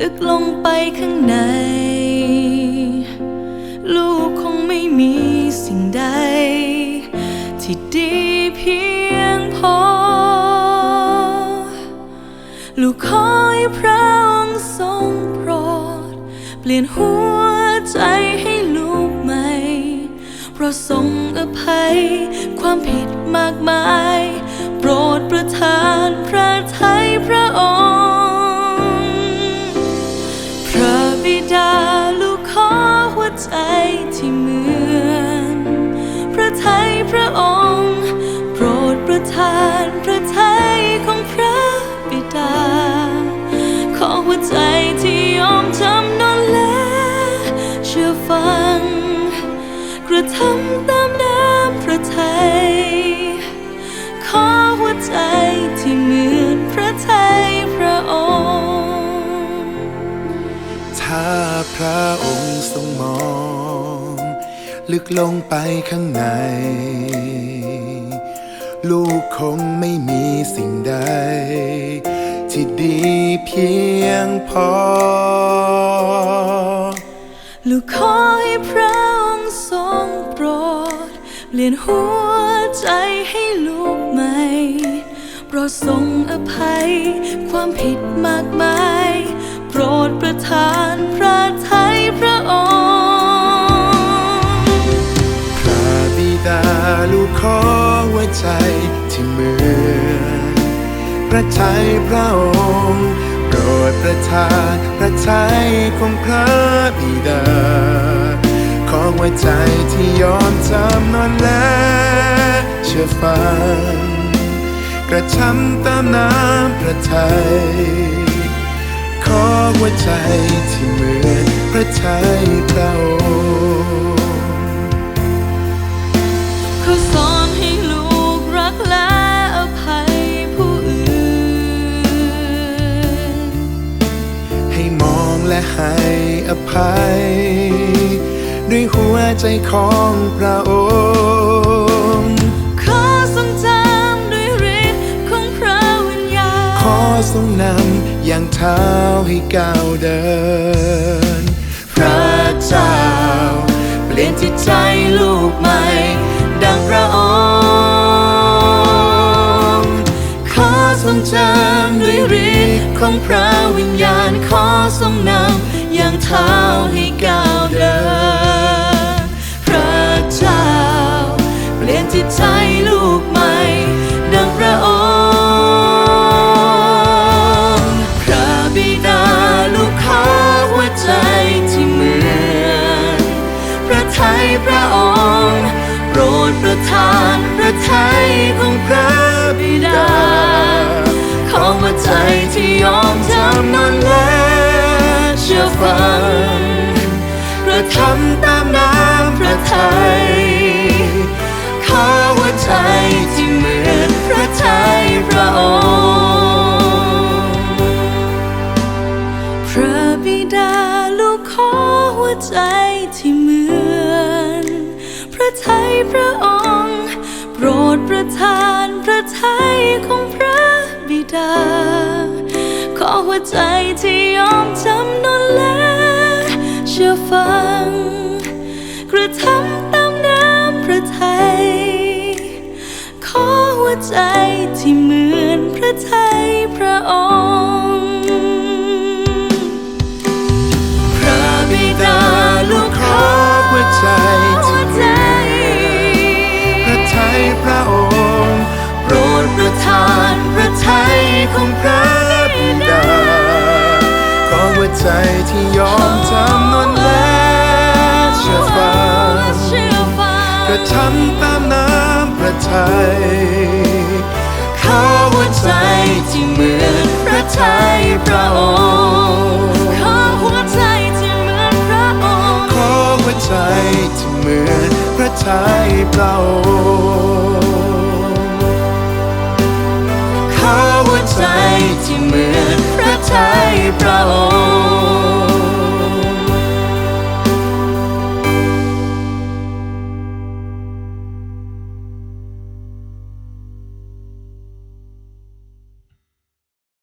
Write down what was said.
ลึกลงไปข้างใน ลูกคงไม่มีสิ่งใด ที่ดีเพียงพอ ลูกขอให้พระองค์ทรงโปรด เปลี่ยนหัวใจให้ลูกใหม่ เพราะทรงอภัยความผิดมากมาย โปรดประทานพระทัยพระ ระองค์ โปรดประทานพระทัยของพระบิดา ขอหัวใจที่ยอมจำนนและเชื่อฟัง กระทำตามน้ำพระทัยขอหัวใจที่เหมือนพระทัยพระองค์ ถ้าพระองค์ทรงมอง ลึกลงไปข้างใน ลูกคงไม่มีสิ่งใด ที่ดีเพียงพอ ลูกขอให้พระองค์ทรงโปรดเปลี่ยนหัวใจให้ลูกใหม่โปรดทรงอภัยความผิดมากมาย โปรดประทานพระทัยพระองค์ ใจที่เหมือนพระทัยพระองค์โปรดประทานพระทัยของพระบิดา ของหัวใจที่ยอมจำนนและเชื่อฟังกระทำตามน้ำพระทัยขอหัวใจที่เหมือนพระทัยพระองค์ และให้อภัย ด้วยหัวใจของพระองค์ ขอทรงจำด้วยฤทธิ์ของพระวิญญาณ ขอทรงนำอย่างเท้าให้ก้าวเดิน พระเจ้า เปลี่ยนจิตใจลูกใหม่ ของพระวิญญาณขอทรงนำอย่างเท้าให้ก้าวเดิน พระเจ้า เปลี่ยนจิตใจลูกใหม่ ดังพระองค์ พระบิดาลูกขอหัวใจที่เหมือนพระไทยพระองค์ โปรดประทานพระไทยของ อมจำนนและเชื่อฟังกระทำตามน้ำพระทัยขอหัวใจที่เหมือนพระทัยพระองค์พระบิดาลูกขอหัวใจที่เหมือนพระทัยพระองค์โปรดประทานพระทัยของพระบิดา วใจที่ยอมจำนนและเชื่อฟัง กระทำตามน้ำพระทัยขอหัวใจที่เหมือนพระทัยพระองค์ ใจที่ยอมจำนนและเชื่อฟังกระทำตามน้ำพระทัยขอหัวใจที่เหมือนพระทัยพระองค์ขอหัวใจที่เหมือนพระองค์ขอหัวใจที่เหมือนพระทัยพระอง